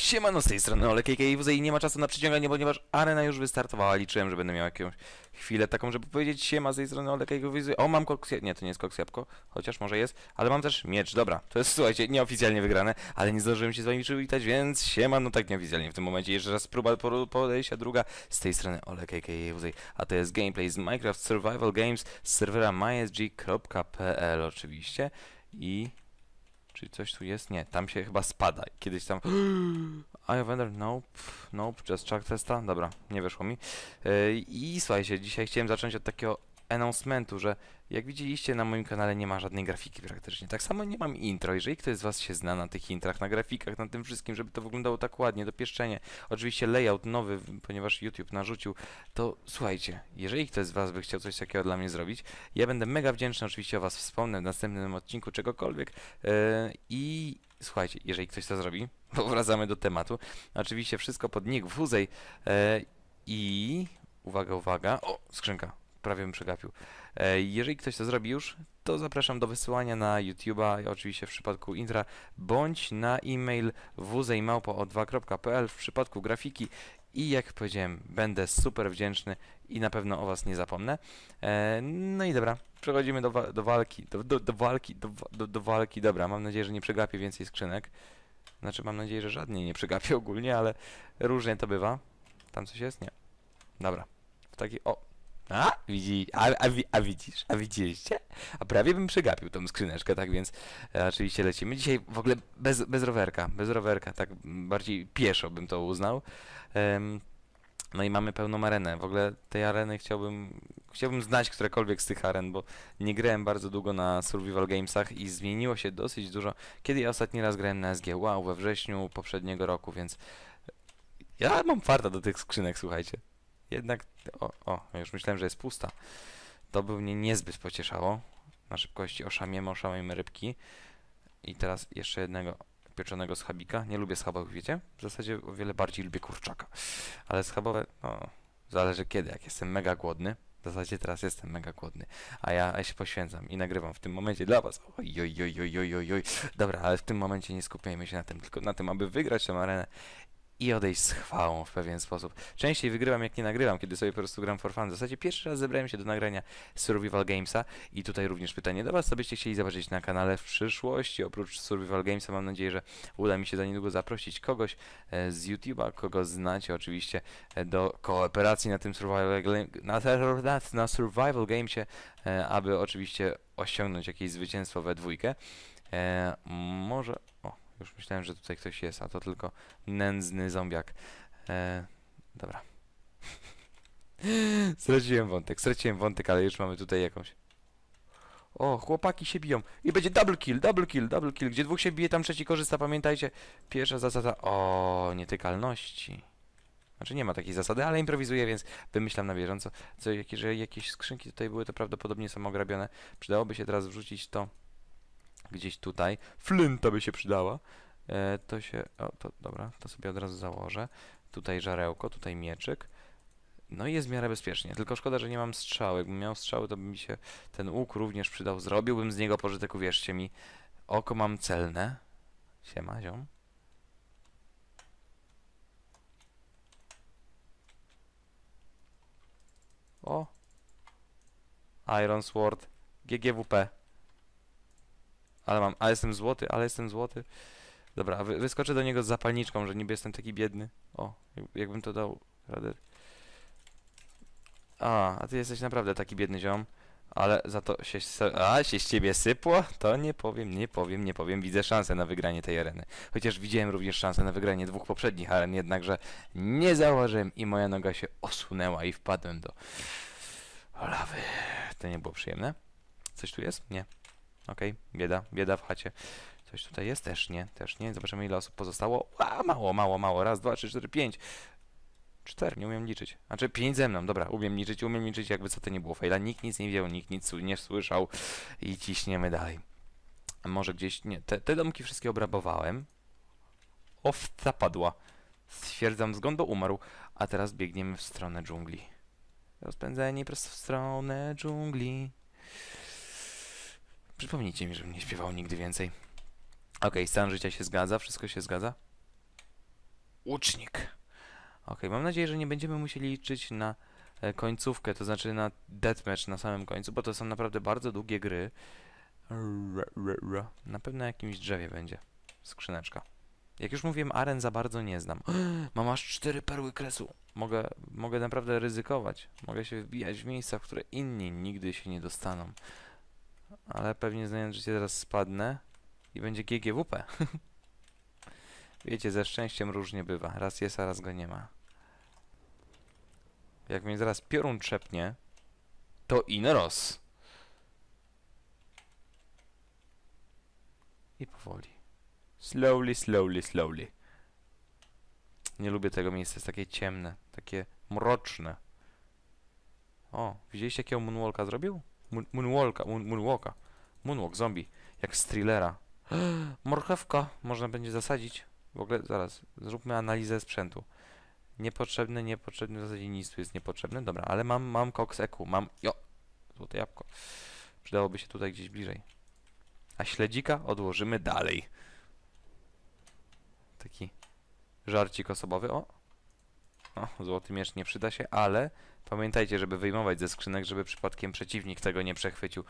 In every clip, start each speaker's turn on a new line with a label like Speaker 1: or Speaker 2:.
Speaker 1: Siemano z tej strony Olek KKWZ i nie ma czasu na przyciąganie, ponieważ arena już wystartowała. Liczyłem, że będę miał jakąś chwilę taką, żeby powiedzieć siema z tej strony Olek KKWZ. O, mam koks... Nie, to nie jest koks jabłko, chociaż może jest, ale mam też miecz. Dobra, to jest, słuchajcie, nieoficjalnie wygrane, ale nie zdążyłem się z wami przywitać, więc siema, no tak nieoficjalnie w tym momencie. Jeszcze raz próba po- podejścia, druga z tej strony Olek KKWZ, a to jest gameplay z Minecraft Survival Games z serwera mysg.pl oczywiście i... Czy coś tu jest? Nie, tam się chyba spada. Kiedyś tam... I wonder, nope, nope, just check testa. Dobra, nie weszło mi. Yy, I słuchajcie, dzisiaj chciałem zacząć od takiego announcementu, że jak widzieliście na moim kanale nie ma żadnej grafiki praktycznie. Tak samo nie mam intro. Jeżeli ktoś z was się zna na tych intrach, na grafikach, na tym wszystkim, żeby to wyglądało tak ładnie, dopieszczenie, oczywiście layout nowy, ponieważ YouTube narzucił, to słuchajcie, jeżeli ktoś z was by chciał coś takiego dla mnie zrobić, ja będę mega wdzięczny, oczywiście o was wspomnę w następnym odcinku czegokolwiek. Yy, i słuchajcie, jeżeli ktoś to zrobi, powracamy do tematu, oczywiście wszystko pod nick Wuzej. Yy, i uwaga, uwaga, o, skrzynka, prawie bym przegapił. E, Jeżeli ktoś to zrobi już, to zapraszam do wysyłania na YouTube'a, oczywiście w przypadku intra, bądź na e-mail wuzejmałpo2.pl w przypadku grafiki i jak powiedziałem, będę super wdzięczny i na pewno o Was nie zapomnę. E, no i dobra, przechodzimy do, wa- do walki, do, do, do walki, do, do, do walki, dobra, mam nadzieję, że nie przegapię więcej skrzynek. Znaczy mam nadzieję, że żadnej nie przegapię ogólnie, ale różnie to bywa. Tam coś jest? Nie. Dobra. W takiej... O! A, widzi, a, a, a widzisz, a widzieliście? A prawie bym przegapił tą skrzyneczkę, tak więc e, oczywiście lecimy. Dzisiaj w ogóle bez, bez rowerka, bez rowerka, tak bardziej pieszo bym to uznał. No i mamy pełną arenę. W ogóle tej areny chciałbym, chciałbym znać którekolwiek z tych aren, bo nie grałem bardzo długo na survival gamesach i zmieniło się dosyć dużo. Kiedy ja ostatni raz grałem na SG? Wow, we wrześniu poprzedniego roku, więc ja mam farta do tych skrzynek, słuchajcie. Jednak, o, o, już myślałem, że jest pusta. To by mnie niezbyt pocieszało. Na szybkości oszamiemy, oszamiemy rybki. I teraz jeszcze jednego pieczonego schabika. Nie lubię schabowych, wiecie? W zasadzie o wiele bardziej lubię kurczaka. Ale schabowe, no, zależy kiedy. Jak jestem mega głodny, w zasadzie teraz jestem mega głodny, a ja, ja się poświęcam i nagrywam w tym momencie dla was. Oj, oj, oj, oj, oj, oj, oj. Dobra, ale w tym momencie nie skupiajmy się na tym, tylko na tym, aby wygrać tę arenę i odejść z chwałą w pewien sposób. Częściej wygrywam jak nie nagrywam, kiedy sobie po prostu gram for fun. W zasadzie pierwszy raz zebrałem się do nagrania Survival Gamesa i tutaj również pytanie do was, co byście chcieli zobaczyć na kanale w przyszłości. Oprócz Survival Gamesa mam nadzieję, że uda mi się za niedługo zaprosić kogoś e, z YouTube'a, kogo znacie oczywiście e, do kooperacji na tym Survival, na, na, survival Gamesie, e, aby oczywiście osiągnąć jakieś zwycięstwo we dwójkę. Może... Już myślałem, że tutaj ktoś jest, a to tylko nędzny zombiak. E, dobra. straciłem wątek, straciłem wątek, ale już mamy tutaj jakąś... O, chłopaki się biją. I będzie double kill, double kill, double kill. Gdzie dwóch się bije, tam trzeci korzysta, pamiętajcie. Pierwsza zasada... O, nietykalności. Znaczy nie ma takiej zasady, ale improwizuję, więc wymyślam na bieżąco. Co, jak, jeżeli jakieś skrzynki tutaj były, to prawdopodobnie są ograbione. Przydałoby się teraz wrzucić to gdzieś tutaj. Flinta by się przydała. E, to się... O, to dobra, to sobie od razu założę. Tutaj żarełko, tutaj mieczyk. No i jest w miarę bezpiecznie. Tylko szkoda, że nie mam strzały. Jakbym miał strzały, to by mi się ten łuk również przydał. Zrobiłbym z niego pożytek, uwierzcie mi. Oko mam celne. Siema, ziom. O! Iron Sword. GGWP. Ale mam, ale jestem złoty, ale jestem złoty. Dobra, wy, wyskoczę do niego z zapalniczką, że niby jestem taki biedny. O, jak- jakbym to dał radę. A, a ty jesteś naprawdę taki biedny ziom. Ale za to się, a, się z ciebie sypło? To nie powiem, nie powiem, nie powiem. Widzę szansę na wygranie tej areny. Chociaż widziałem również szansę na wygranie dwóch poprzednich aren, jednakże nie zauważyłem i moja noga się osunęła i wpadłem do lawy. To nie było przyjemne. Coś tu jest? Nie. Okej, bieda, bieda w chacie. Coś tutaj jest? Też nie, też nie. Zobaczymy ile osób pozostało. A, mało, mało, mało. Raz, dwa, trzy, cztery, pięć. Cztery, nie umiem liczyć. Znaczy pięć ze mną, dobra, umiem liczyć, umiem liczyć, jakby co to nie było fajla. Nikt nic nie wiedział, nikt nic nie słyszał i ciśniemy dalej. Może gdzieś, nie, te, te domki wszystkie obrabowałem. Owca padła. Stwierdzam zgon, bo umarł. A teraz biegniemy w stronę dżungli. Rozpędzeni prosto w stronę dżungli. Przypomnijcie mi, żebym nie śpiewał nigdy więcej. Okej, stan życia się zgadza, wszystko się zgadza. łucznik. Okej, mam nadzieję, że nie będziemy musieli liczyć na e, końcówkę, to znaczy na deathmatch na samym końcu, bo to są naprawdę bardzo długie gry. Na pewno na jakimś drzewie będzie skrzyneczka. Jak już mówiłem, aren za bardzo nie znam. Mam aż cztery perły kresu. Mogę, mogę naprawdę ryzykować. Mogę się wbijać w miejsca, w które inni nigdy się nie dostaną. Ale pewnie znając życie teraz spadnę i będzie GGWP. Wiecie, ze szczęściem różnie bywa. Raz jest, a raz go nie ma. Jak mnie zaraz piorun trzepnie, to inros. I powoli. Slowly, slowly, slowly. Nie lubię tego miejsca, jest takie ciemne, takie mroczne. O, widzieliście jakiego moonwalka zrobił? Moon, moonwalka, moon, moonwalka. Moonwalk, zombie. Jak z thrillera. Morchewka można będzie zasadzić. W ogóle, zaraz, zróbmy analizę sprzętu. Niepotrzebne, niepotrzebne, w zasadzie nic tu jest niepotrzebne. Dobra, ale mam, mam koks eku, mam, jo, złote jabłko. Przydałoby się tutaj gdzieś bliżej. A śledzika odłożymy dalej. Taki żarcik osobowy. O! O! Złoty miecz nie przyda się, ale pamiętajcie, żeby wyjmować ze skrzynek, żeby przypadkiem przeciwnik tego nie przechwycił.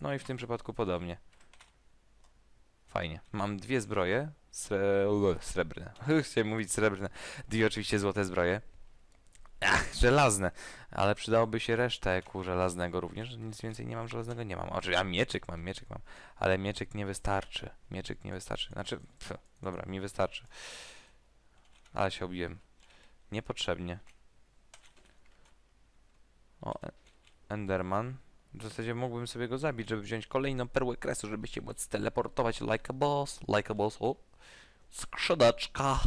Speaker 1: No i w tym przypadku podobnie. Fajnie. Mam dwie zbroje. Sre... Srebrne. Chciałem mówić srebrne. Dwie oczywiście złote zbroje. Ach, żelazne. Ale przydałoby się resztę ku żelaznego również. Nic więcej nie mam żelaznego, nie mam. Oczywiście, a mieczyk mam, mieczyk mam. Ale mieczyk nie wystarczy. Mieczyk nie wystarczy. Znaczy, pf, dobra, mi wystarczy. Ale się obiłem. Niepotrzebnie. O, e- Enderman. W zasadzie mógłbym sobie go zabić, żeby wziąć kolejną perłę kresu, żeby się móc teleportować like a boss, like a boss. O! Skrzydaczka!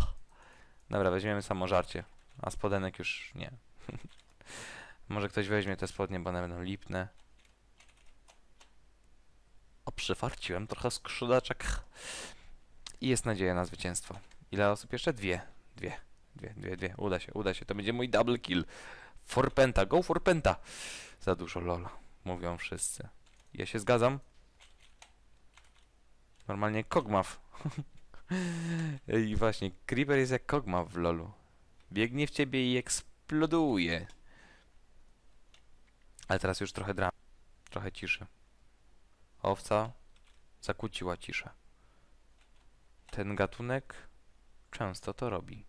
Speaker 1: Dobra, weźmiemy samożarcie. A spodenek już nie. Może ktoś weźmie te spodnie, bo one będą lipne. O, przyfarciłem trochę skrzydaczek. I jest nadzieja na zwycięstwo. Ile osób jeszcze? Dwie. Dwie. Dwie, dwie, dwie. Uda się, uda się. To będzie mój double kill. For penta, go for penta. Za dużo lola, mówią wszyscy. Ja się zgadzam. Normalnie Kogmaw. I właśnie, Creeper jest jak Kogmaw w lolu. Biegnie w ciebie i eksploduje. Ale teraz już trochę dram. Trochę ciszy. Owca zakłóciła ciszę. Ten gatunek często to robi.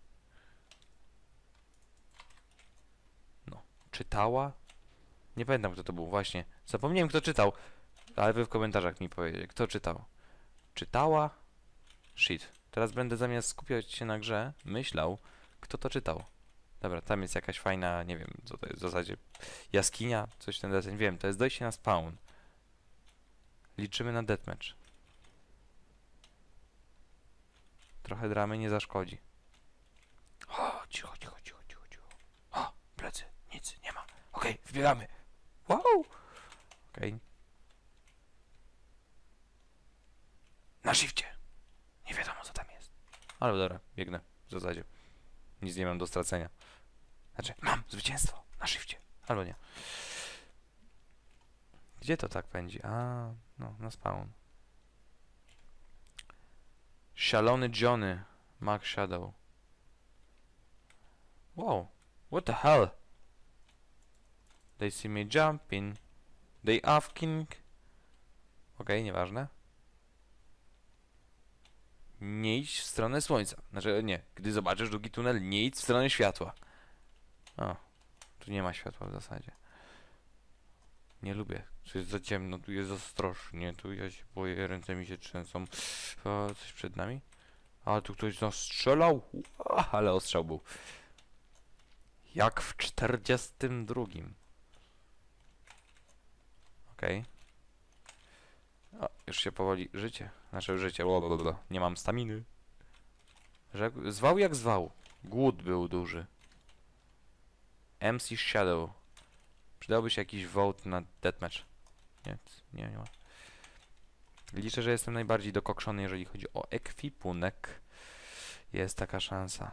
Speaker 1: No, czytała? Nie pamiętam kto to był, właśnie. Zapomniałem kto czytał. Ale wy w komentarzach mi powiecie, kto czytał. Czytała? Shit. Teraz będę zamiast skupiać się na grze, myślał, kto to czytał. Dobra, tam jest jakaś fajna, nie wiem, co to jest w zasadzie, jaskinia, coś ten deseń, wiem, to jest dojście na spawn. Liczymy na deathmatch. Trochę dramy nie zaszkodzi. O, cicho, cicho, cicho, cicho, cicho. O, plecy, nic, nie ma. Okej, wbiegamy. Wow! Okej. Na shifcie. Nie wiadomo co tam jest. Ale dobra, biegnę w zasadzie. Nic nie mam do stracenia. Znaczy, mam zwycięstwo na shifcie. Albo nie. Gdzie to tak pędzi? A, no, na spawn. Szalony Johnny. Mark Shadow. Wow. What the hell? They see me jumping. They asking. Okej, nieważne. Nie idź w stronę słońca. Znaczy, nie. Gdy zobaczysz długi tunel, nie idź w stronę światła. O, tu nie ma światła w zasadzie. Nie lubię. Tu jest za ciemno, tu jest za strasznie, tu ja się boję, ręce mi się trzęsą. O, coś przed nami? A, tu ktoś nas strzelał? Ale ostrzał był. Jak w 42. Okej. O, już się powoli... Życie. Znaczy życie, blablabla. Nie mam staminy. Rzekł... Zwał jak zwał. Głód był duży. MC Shadow. Przydałby się jakiś vote na deathmatch. Nie, nie, nie ma. Liczę, że jestem najbardziej dokokszony, jeżeli chodzi o ekwipunek. Jest taka szansa.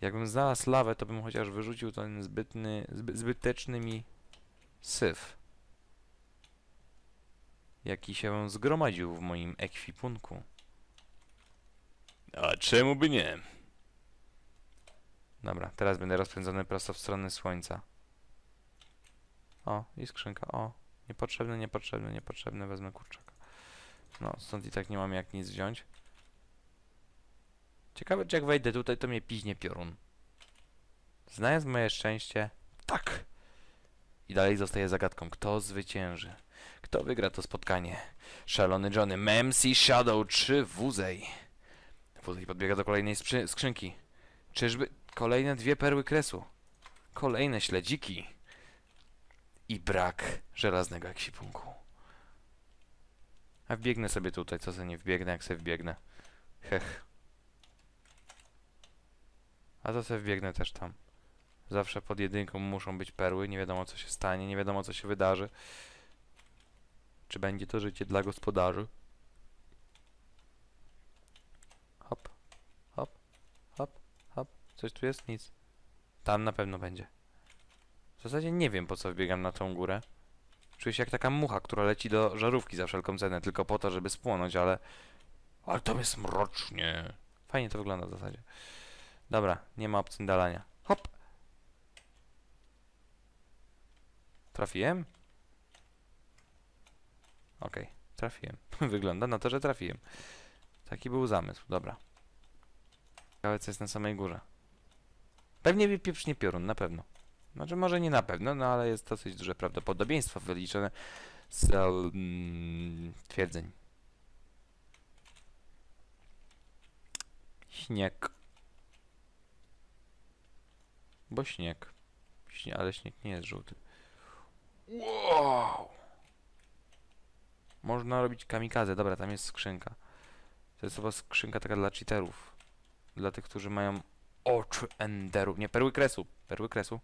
Speaker 1: Jakbym znalazł lawę, to bym chociaż wyrzucił ten zbytny, zby, zbyteczny mi syf. Jaki się zgromadził w moim ekwipunku. czemu by nie? Dobra, teraz będę rozpędzony prosto w stronę słońca. O, i skrzynka, o. Niepotrzebny, niepotrzebny, niepotrzebny, wezmę kurczaka. No, stąd i tak nie mam jak nic wziąć. Ciekawe, czy jak wejdę tutaj, to mnie piźnie piorun. Znając moje szczęście, tak. I dalej zostaje zagadką, kto zwycięży. Kto wygra to spotkanie? Szalony Johnny, Memsi Shadow czy Wuzej? Wuzej podbiega do kolejnej skrzynki. Czyżby kolejne dwie perły kresu? Kolejne śledziki. I brak żelaznego ekwipunku. A wbiegnę sobie tutaj, co se nie wbiegnę, jak se wbiegnę. Hech. A to se wbiegnę też tam. Zawsze pod jedynką muszą być perły, nie wiadomo co się stanie, nie wiadomo co się wydarzy. Czy będzie to życie dla gospodarzy? Hop, hop, hop, hop. Coś tu jest? Nic. Tam na pewno będzie. W zasadzie nie wiem po co wbiegam na tą górę. Czuję się jak taka mucha, która leci do żarówki za wszelką cenę, tylko po to, żeby spłonąć, ale... Ale tam jest mrocznie. Fajnie to wygląda w zasadzie. Dobra, nie ma opcji dalania. Hop! Trafiłem? Okej, trafiłem. Wygląda na to, że trafiłem. Taki był zamysł, dobra. Ciekawe co jest na samej górze. Pewnie pieprznie piorun, na pewno. Znaczy może nie na pewno, no ale jest dosyć duże prawdopodobieństwo wyliczone z mm, twierdzeń. Śnieg. Bo śnieg. Śnie, ale śnieg nie jest żółty. Wow! Można robić kamikazę. Dobra, tam jest skrzynka. To jest chyba skrzynka taka dla cheaterów. Dla tych, którzy mają oczy enderów. Nie, perły kresu. Perły kresu.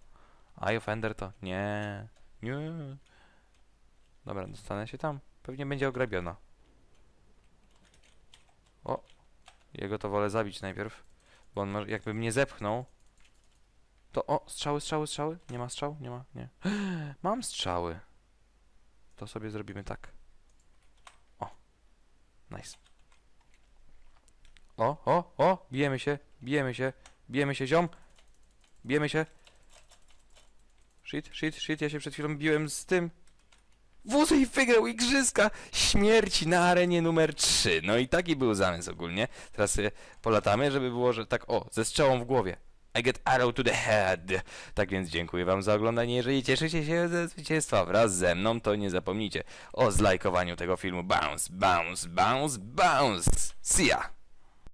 Speaker 1: Eye of Ender to nie. Nie. Dobra, dostanę się tam. Pewnie będzie ograbiona. O! Jego to wolę zabić najpierw. Bo on może, jakby mnie zepchnął. To o, strzały, strzały, strzały. Nie ma strzał? Nie ma? Nie. Mam strzały. To sobie zrobimy tak. O. Nice. O, o, o! Bijemy się, bijemy się, bijemy się, ziom! Bijemy się. Shit, shit, shit, ja się przed chwilą biłem z tym. Wuzej wygrał igrzyska śmierci na arenie numer 3. No i taki był zamysł ogólnie. Teraz sobie polatamy, żeby było, że tak o, ze strzałą w głowie. I get arrow to the head. Tak więc dziękuję wam za oglądanie. Jeżeli cieszycie się ze zwycięstwa wraz ze mną, to nie zapomnijcie o zlajkowaniu tego filmu. Bounce, bounce, bounce, bounce. See ya!